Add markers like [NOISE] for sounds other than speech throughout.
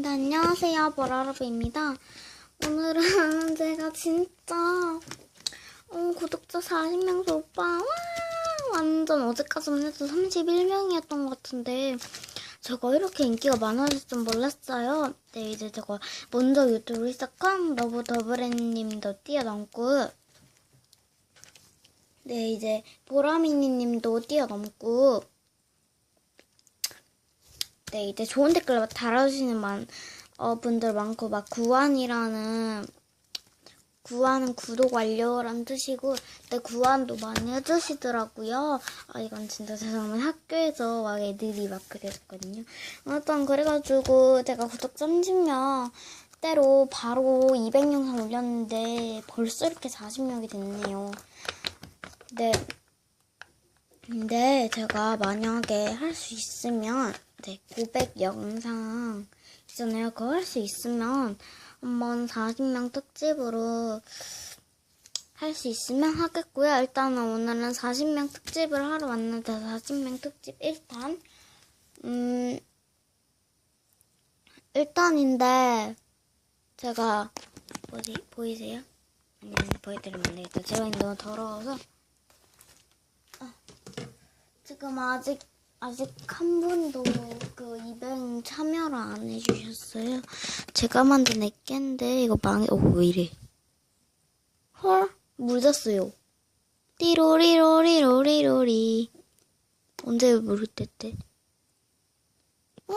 네, 안녕하세요. 보라로브입니다. 오늘은 [LAUGHS] 제가 진짜 어, 구독자 40명 돌파 와 완전 어제까지만 해도 31명이었던 것 같은데 제가 이렇게 인기가 많아질 줄 몰랐어요. 네, 이제 제가 먼저 유튜브를 시작한 러브 더브랜님도 뛰어넘고 네, 이제 보라미니님도 뛰어넘고 네, 이제 좋은 댓글 달아주시는 만, 어, 분들 많고, 막, 구안이라는, 구안은 구독 완료라는 뜻이고, 네, 구안도 많이 해주시더라고요. 아, 이건 진짜 죄송합니다. 학교에서 막 애들이 막 그랬거든요. 일단, 그래가지고, 제가 구독 30명, 때로 바로 200영상 올렸는데, 벌써 이렇게 40명이 됐네요. 네. 근데 제가 만약에 할 수 있으면 네, 고백 영상 있잖아요. 그거 할 수 있으면 한번 40명 특집으로 할 수 있으면 하겠고요. 일단은 오늘은 40명 특집을 하러 왔는데 40명 특집 1탄 음 일단인데 제가 뭐지 보이세요? 아니 보여드리면 안 되겠다. 제가 너무 더러워서 지금 아직 아직 한 분도 그 이벤 참여를 안 해주셨어요. 제가 만든 애깨인데 이거 망해. 어 왜 이래? 헐 묻었어요. 띠로리로리로리로리 언제 물을 때때? 어?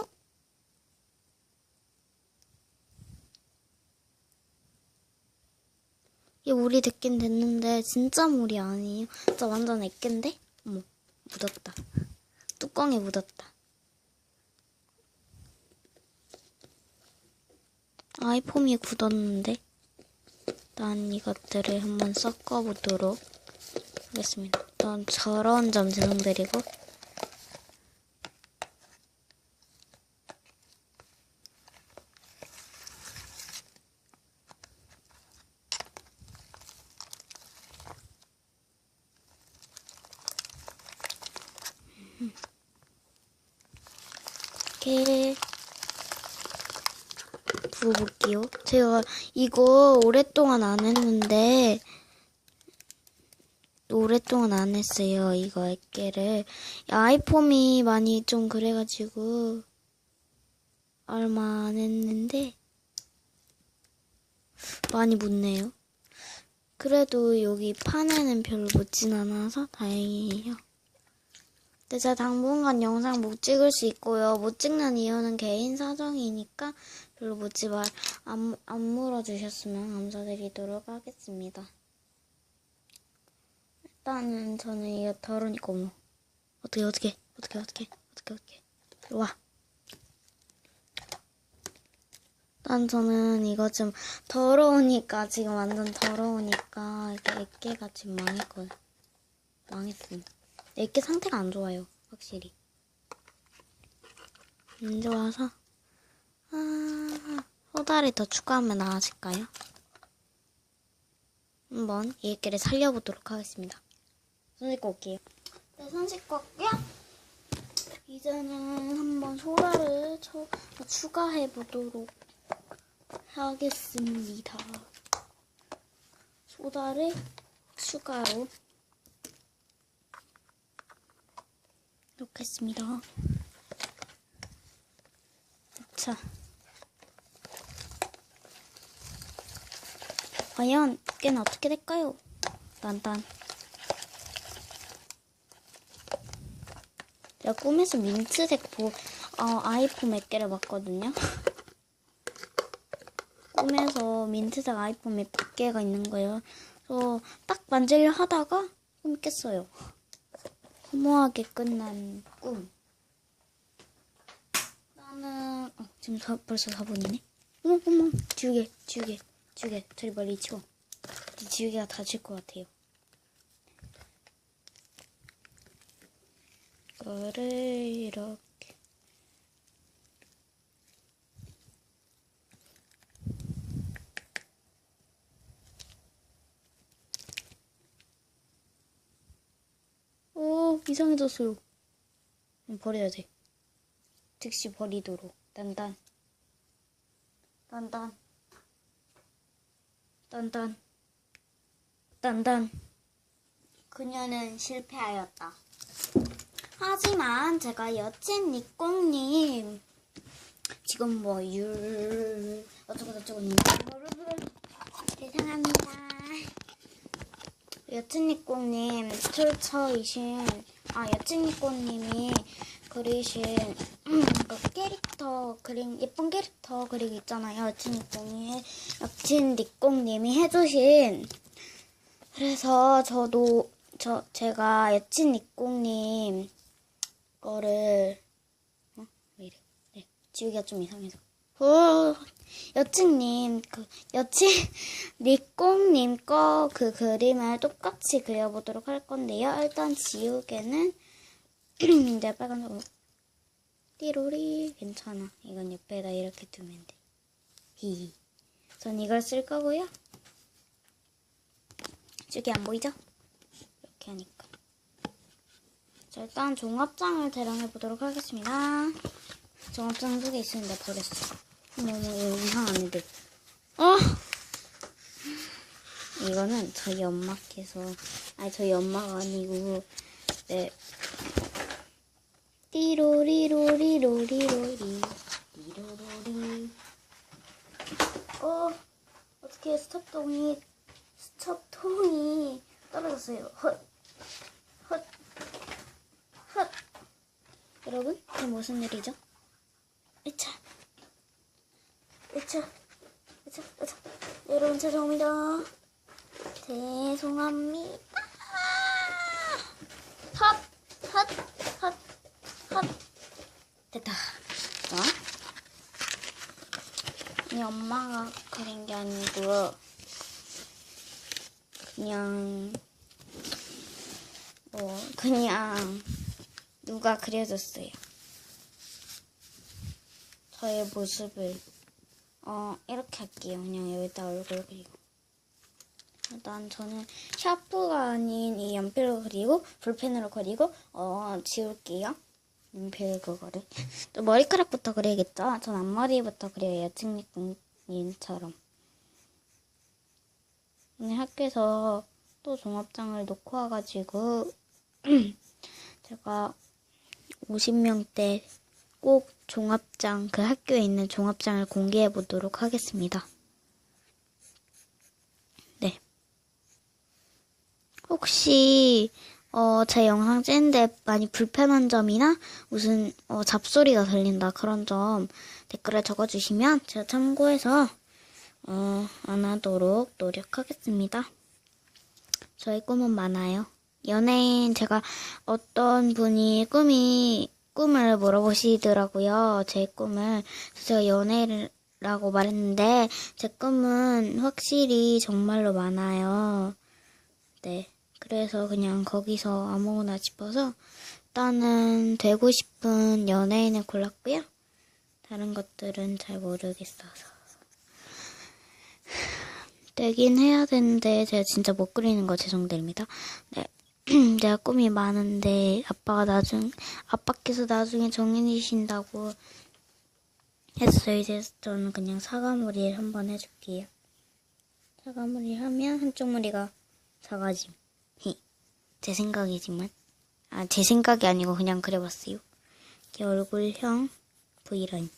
이게 물이 됐긴 됐는데 진짜 물이 아니에요. 진짜 완전 애깨인데? 어머 묻었다. 뚜껑에 묻었다. 아이폼이 굳었는데 난 이것들을 한번 섞어보도록 하겠습니다. 일단 저런 점 죄송드리고 이렇게 부어볼게요. 제가 이거 오랫동안 안 했는데 오랫동안 안 했어요. 이거 액계를 아이폼이 많이 좀 그래가지고 얼마 안 했는데 많이 묻네요. 그래도 여기 판에는 별로 묻진 않아서 다행이에요. 근데 제가 당분간 영상 못 찍을 수 있고요. 못 찍는 이유는 개인 사정이니까 별로 묻지 말, 안, 안 물어주셨으면 감사드리도록 하겠습니다. 일단은 저는 이거 더러니까 어머. 어떻게, 어떻게, 어떻게, 어떻게, 어떻게, 어떻게. 와. 일단 저는 이거 좀 더러우니까, 지금 완전 더러우니까, 이게 애깨가 지금 망했거든. 망했습니다. 내게 상태가 안 좋아요, 확실히. 안 좋아서, 아, 소다를 더 추가하면 나아질까요? 한번 얘기를 살려보도록 하겠습니다. 손 씻고 올게요. 네, 손 씻고 올게요. 이제는 한번 소다를 쳐, 추가해보도록 하겠습니다. 소다를 추가로 놓겠습니다. 자. 과연 깨는 어떻게 될까요? 딴딴. 제가 꿈에서 민트색 보, 어, 아이폰 몇 개를 봤거든요. [LAUGHS] 꿈에서 민트색 아이폰 몇 개가 있는 거예요. 그래서 딱 만지려 하다가 꿈 깼어요. 허무하게 끝난 꿈. 나는 어, 지금 사, 벌써 4분이네. 어머 어머 지우개 지우개 지우개 저리 멀리 치워. 이 지우개가 다칠 것 같아요. 이거를 이렇게 오 이상해졌어요. 버려야 돼. 즉시 버리도록. 단단. 딴딴. 딴딴. 딴딴. 그녀는 실패하였다. 하지만 제가 여친 니꽁님 지금 뭐 율 어쩌고 저쩌고 죄송합니다. 여친 니꽁님 출처이신 아 여친 니꽁님이 그리신 그 캐릭터 그림 예쁜 캐릭터 그리기 있잖아요. 여친 니꽁이 여친 니꽁님이 해주신 그래서 저도 저 제가 여친 니꽁님 거를 어? 왜 이래? 네 지우기가 좀 이상해서 후 여친님 그 여친 [LAUGHS] 니꽁님 거 그 그림을 똑같이 그려보도록 할 건데요. 일단 지우개는 이제 빨간색으로 띠로리 괜찮아. 이건 옆에다 이렇게 두면 돼. 히히. 전 이걸 쓸 거고요. 저기 안 보이죠? 이렇게 하니까. 자, 일단 종합장을 대령해 보도록 하겠습니다. 종합장 두개 있었는데 버렸어. 너무 이상한 애들. 어! 이거는 저희 엄마께서, 아니, 저희 엄마가 아니고, 네. 띠로리로리로리로리, 리로로리. 어, 어떻게 스톱통이, 스톱통이 떨어졌어요. 헛, 헛, 헛. 여러분, 이게 무슨 일이죠? 으차, 으차, 으차, 으차. 여러분, 죄송합니다. 죄송합니다. 헛, 헛, 헛, 헛. 됐다. 자. 이 엄마가 그린 게 아니고, 그냥, 뭐, 그냥, 누가 그려줬어요. 저의 모습을, 어, 이렇게 할게요. 그냥 여기다 얼굴 그리고. 일단 저는 샤프가 아닌 이 연필로 그리고 볼펜으로 그리고 어 지울게요. 연필 그거를 또 머리카락부터 그려야겠죠. 전 앞머리부터 그려요. 측립님처럼. 오늘 학교에서 또 종합장을 놓고 와가지고 [CLEARS THROAT] 제가 50명 때 꼭 종합장 그 학교에 있는 종합장을 공개해 보도록 하겠습니다. 네. 혹시 어, 제 영상 찍는데 많이 불편한 점이나 무슨 어, 잡소리가 들린다 그런 점 댓글에 적어주시면 제가 참고해서 어, 안 하도록 노력하겠습니다. 저희 꿈은 많아요. 연예인 제가 어떤 분이 꿈이 꿈을 물어보시더라고요. 제 꿈을 제가 연예인이라고 말했는데 제 꿈은 확실히 정말로 많아요. 네. 그래서 그냥 거기서 아무거나 짚어서 일단은 되고 싶은 연예인을 골랐고요. 다른 것들은 잘 모르겠어서. 되긴 해야 되는데 제가 진짜 못 그리는 거 죄송드립니다. 네. [CLEARS THROAT] 제가 꿈이 많은데 아빠가 나중 아빠께서 나중에 정해주신다고 했어요. 이제 저는 그냥 사과머리를 한번 해줄게요. 사과머리 하면 한쪽 머리가 사과지. 히. 제 생각이지만 아 제 생각이 아니고 그냥 그려봤어요. 이게 얼굴형 V라인.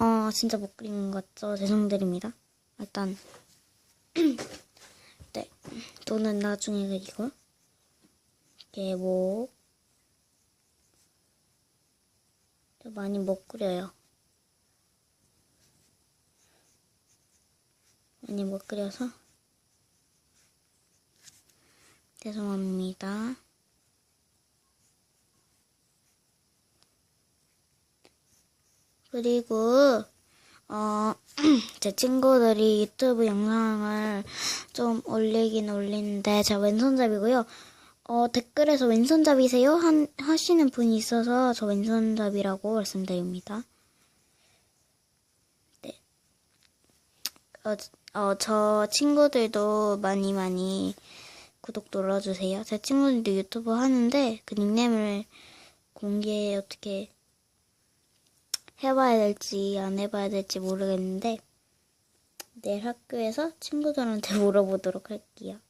어 진짜 못 그리는 것 같죠? 죄송드립니다. 일단 [CLEARS THROAT] 네. 또는 나중에 그리고 개목 저 많이 못 그려요. 많이 못 그려서 죄송합니다. 그리고 어, [CLEARS THROAT] 제 친구들이 유튜브 영상을 좀 올리긴 올리는데 제가 왼손잡이고요. 어, 댓글에서 왼손잡이세요? 한, 하시는 분이 있어서 저 왼손잡이라고 말씀드립니다. 네. 어, 어, 저 친구들도 많이 많이 구독 눌러주세요. 제 친구들도 유튜브 하는데 그 닉네임을 공개 어떻게 해봐야 될지 안 해봐야 될지 모르겠는데 내일 학교에서 친구들한테 [LAUGHS] 물어보도록 할게요.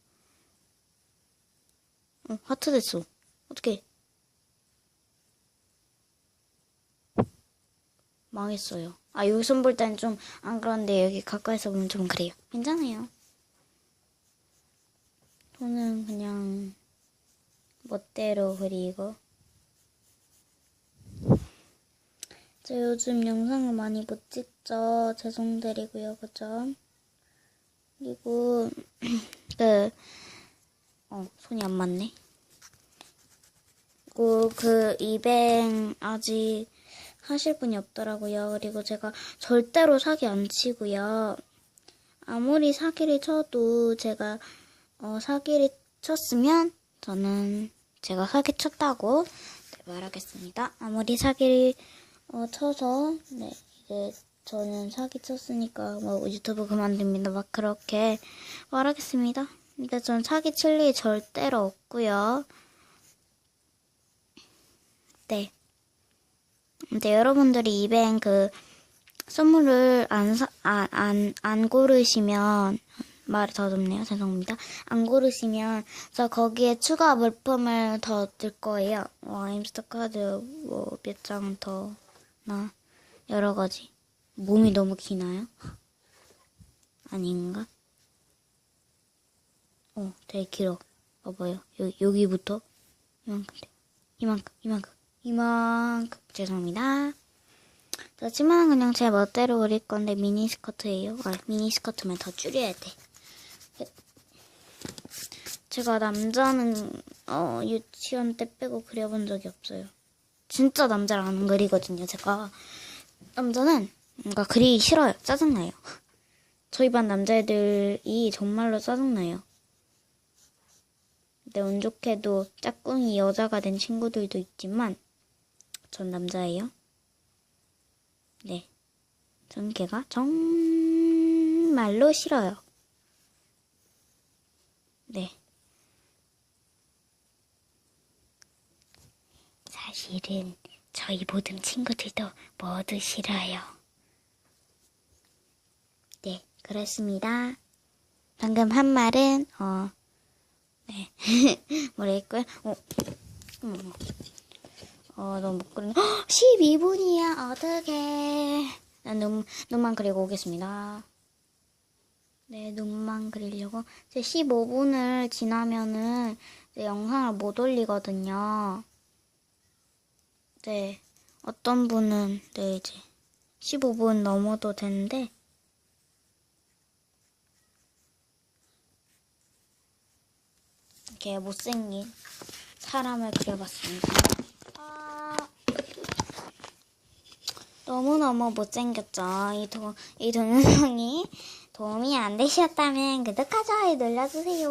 어, 하트 됐어. 어떻게? 망했어요. 아, 여기 손볼 때는 좀안 그런데 여기 가까이서 보면 좀 그래요. 괜찮아요. 저는 그냥 멋대로 그리고 저 요즘 영상을 많이 못 찍죠. 죄송드리고요. 그죠? 그리고 [CLEARS THROAT] 그 어, 손이 안 맞네. 그리고 그 이뱅 아직 하실 분이 없더라고요. 그리고 제가 절대로 사기 안 치고요. 아무리 사기를 쳐도 제가 어, 사기를 쳤으면 저는 제가 사기 쳤다고 네, 말하겠습니다. 아무리 사기를 어, 쳐서 네 이제 저는 사기 쳤으니까 뭐 유튜브 그만둡니다. 막 그렇게 말하겠습니다. 근데 전 사기 칠 일이 절대로 없고요. 네. 근데 여러분들이 이벤 그 선물을 안 사, 안, 안, 안 고르시면, 말이 더듬네요. 죄송합니다. 안 고르시면, 저 거기에 추가 물품을 더줄 거예요. 뭐, 임스터 카드, 뭐, 몇 장 더, 나, 여러 가지. 몸이 너무 기나요? 아닌가? 어, 되게 길어. 봐봐요. 여기, 여기부터 이만큼 돼. 이만큼, 이만큼, 이만큼. 죄송합니다. 저 치마는 그냥 제 멋대로 그릴 건데 미니스커트예요. 아, 미니스커트면 더 줄여야 돼. 제가 남자는 어, 유치원 때 빼고 그려본 적이 없어요. 진짜 남자를 안 그리거든요. 제가 남자는 뭔가 그리기 싫어요. 짜증나요. [LAUGHS] 저희 반 남자애들이 정말로 짜증나요. 근데 운 좋게도 짝꿍이 여자가 된 친구들도 있지만 전 남자예요. 네. 전 걔가 정말로 싫어요. 네. 사실은 저희 모든 친구들도 모두 싫어요. 네, 그렇습니다. 방금 한 말은, 어, 네. [LAUGHS] 뭐랬고요? 어, 음. 어, 너무 못 그리네. 12분이야, 어떡해. 난 눈, 눈만 그리고 오겠습니다. 네, 눈만 그리려고. 이제 15분을 지나면은 이제 영상을 못 올리거든요. 네, 어떤 분은, 네, 이제 15분 넘어도 되는데, 이렇게 못생긴 사람을 그려봤습니다. 아, 너무너무 못생겼죠. 이, 도, 이 동영상이 도움이 안 되셨다면 구독과 좋아요 눌러주세요.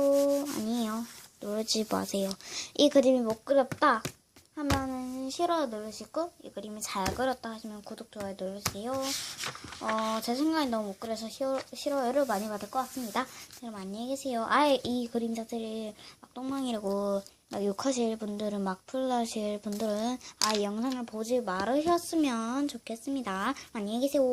아니에요. 누르지 마세요. 이 그림이 못 그렸다 하면은 싫어요 누르시고 이 그림이 잘 그렸다 하시면 구독, 좋아요 누르세요. 어, 제 생각이 너무 못 그려서 싫어, 싫어요를 많이 받을 것 같습니다. 그럼 안녕히 계세요. 아예 이 그림 자체를 막 똥망이라고 막 욕하실 분들은 막 풀하실 분들은 아이 영상을 보지 말으셨으면 좋겠습니다. 안녕히 계세요.